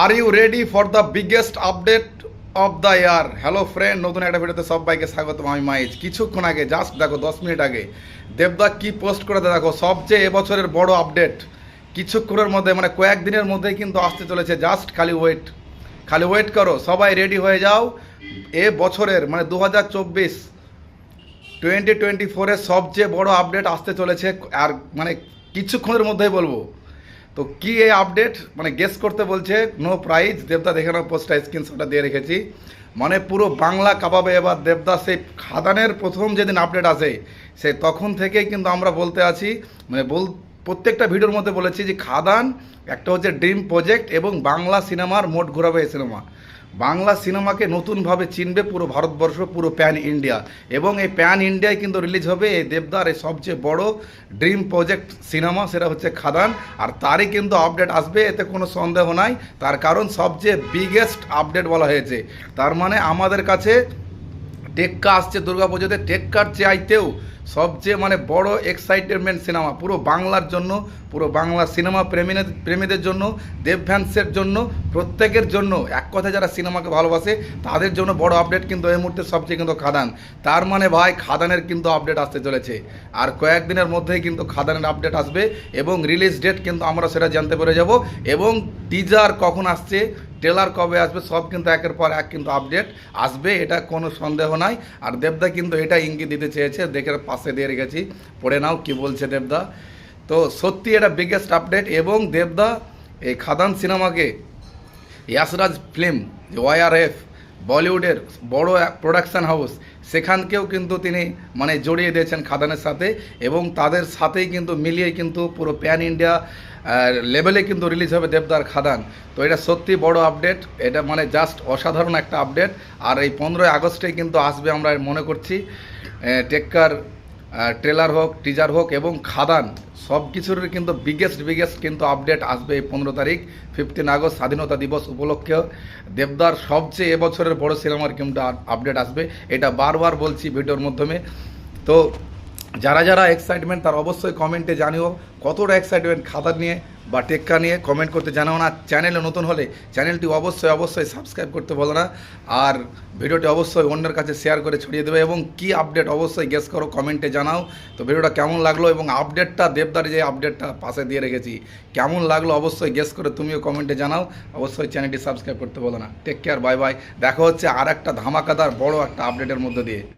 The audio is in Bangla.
Are you ready for the biggest update of the year hello friend নতুন একটা ভিডিওতে সবাইকে স্বাগতম। আমি মাইজ। কিছুক্ষণ আগে জাস্ট দেখো, দশ মিনিট আগে, দেবদা কি পোস্ট করে দেখো, সবচেয়ে এবছরের বড় আপডেট কিছুক্ষণের মধ্যে মানে কয়েকদিনের মধ্যেই কিন্তু আসতে চলেছে। জাস্ট খালি ওয়েট খালি ওয়েট করো। সবাই রেডি হয়ে যাও। এ বছরের মানে দু হাজার চব্বিশ টোয়েন্টি টোয়েন্টি ফোরের সবচেয়ে বড় আপডেট আসতে চলেছে। আর মানে কিছুক্ষণের মধ্যেই বলব। তো কি এই আপডেট মানে গেস করতে বলছে নো প্রাইজ দেবদা দেখে নাও পোস্টটা স্ক্রিনশটটা দিয়ে রেখেছি। মানে পুরো বাংলা কাবাবে এবার দেবদা সেই খাদানের প্রথম যেদিন আপডেট আসে, সে তখন থেকে কিন্তু আমরা বলতে আছি মানে বল, প্রত্যেকটা ভিডিওর মধ্যে বলেছি যে খাদান একটা হচ্ছে ড্রিম প্রজেক্ট এবং বাংলা সিনেমার মোট ঘোরাবে এই সিনেমা বাংলা সিনেমাকে নতুনভাবে চিনবে পুরো ভারতবর্ষ, পুরো প্যান ইন্ডিয়া। এবং এই প্যান ইন্ডিয়ায় কিন্তু রিলিজ হবে এই দেবদার এই সবচেয়ে বড় ড্রিম প্রজেক্ট সিনেমা, সেটা হচ্ছে খাদান। আর তারই কিন্তু আপডেট আসবে, এতে কোনো সন্দেহ নাই। তার কারণ সবচেয়ে বিগেস্ট আপডেট বলা হয়েছে। তার মানে আমাদের কাছে টেক্কা আসছে দুর্গাপুজোতে। টেক্কার চাইতেও সবচেয়ে মানে বড় এক্সাইটেডমেন্ট সিনেমা পুরো বাংলার জন্য, পুরো বাংলা সিনেমা প্রেমী প্রেমীদের জন্য, দেব ফ্যান্সের জন্য, প্রত্যেকের জন্য। এক কথায় যারা সিনেমাকে ভালোবাসে, তাদের জন্য বড় আপডেট কিন্তু এই মুহূর্তে সবচেয়ে কিন্তু খাদান। তার মানে ভাই, খাদানের কিন্তু আপডেট আসতে চলেছে। আর কয়েকদিনের মধ্যেই কিন্তু খাদানের আপডেট আসবে এবং রিলিজ ডেট কিন্তু আমরা সেটা জানতে পেরে যাব। এবং টিজার কখন আসছে ট্রেলার কবে আসবে, সব কিন্তু একের পর এক কিন্তু আপডেট আসবে, এটা কোনো সন্দেহ নাই। আর দেবদা কিন্তু এটা ইঙ্গিত দিতে চেয়েছে, দেখে পাশে দিয়ে রেখেছি। পড়ে নাও কি বলছে দেবদা। তো সত্যি এটা বিগেস্ট আপডেট এবং দেবদা, এই খাদান সিনেমাকে ইয়াসরাজ ফিল্ম ওয়াইআরএফ বলিউডের বড় প্রোডাকশন হাউস সেখানকেও কিন্তু তিনি মানে জড়িয়ে দিয়েছেন খাদানের সাথে এবং তাদের সাথেই কিন্তু মিলিয়ে কিন্তু পুরো প্যান ইন্ডিয়া লেভেলে কিন্তু রিলিজ হবে দেবদার খাদান। তো এটা সত্যি বড় আপডেট এটা মানে জাস্ট অসাধারণ একটা আপডেট আর এই পনেরোই আগস্টে কিন্তু আসবে আমরা মনে করছি টেক্কার ট্রেলার হোক টিজার হোক এবং খাদান সব কিছুর কিন্তু বিগেস্ট বিগেস্ট কিন্তু আপডেট আসবে এই পনেরো তারিখ ফিফটিন আগস্ট, স্বাধীনতা দিবস উপলক্ষে দেবদার সবচেয়ে এবছরের বড় সিনেমার কিন্তু আপডেট আসবে, এটা বারবার বলছি ভিডিওর মাধ্যমে। তো যারা যারা এক্সাইটমেন্ট তার অবশ্যই কমেন্টে জানিও কতটা এক্সাইটমেন্ট খাতা নিয়ে বা টেক্কা নিয়ে কমেন্ট করতে জানাও না। চ্যানেলে নতুন হলে চ্যানেলটি অবশ্যই অবশ্যই সাবস্ক্রাইব করতে বলো না। আর ভিডিওটি অবশ্যই অন্যের কাছে শেয়ার করে ছড়িয়ে দেবে এবং কি আপডেট অবশ্যই গেস করো কমেন্টে জানাও। তো ভিডিওটা কেমন লাগল এবং আপডেটটা দেবদার যে আপডেটটা পাশে দিয়ে রেখেছি, কেমন লাগল অবশ্যই গেস করে তুমিও কমেন্টে জানাও। অবশ্যই চ্যানেলটি সাবস্ক্রাইব করতে বলো না। টেক কেয়ার বাই বাই দেখা হচ্ছে আর একটা ধামাকাদার বড় একটা আপডেটের মধ্যে দিয়ে।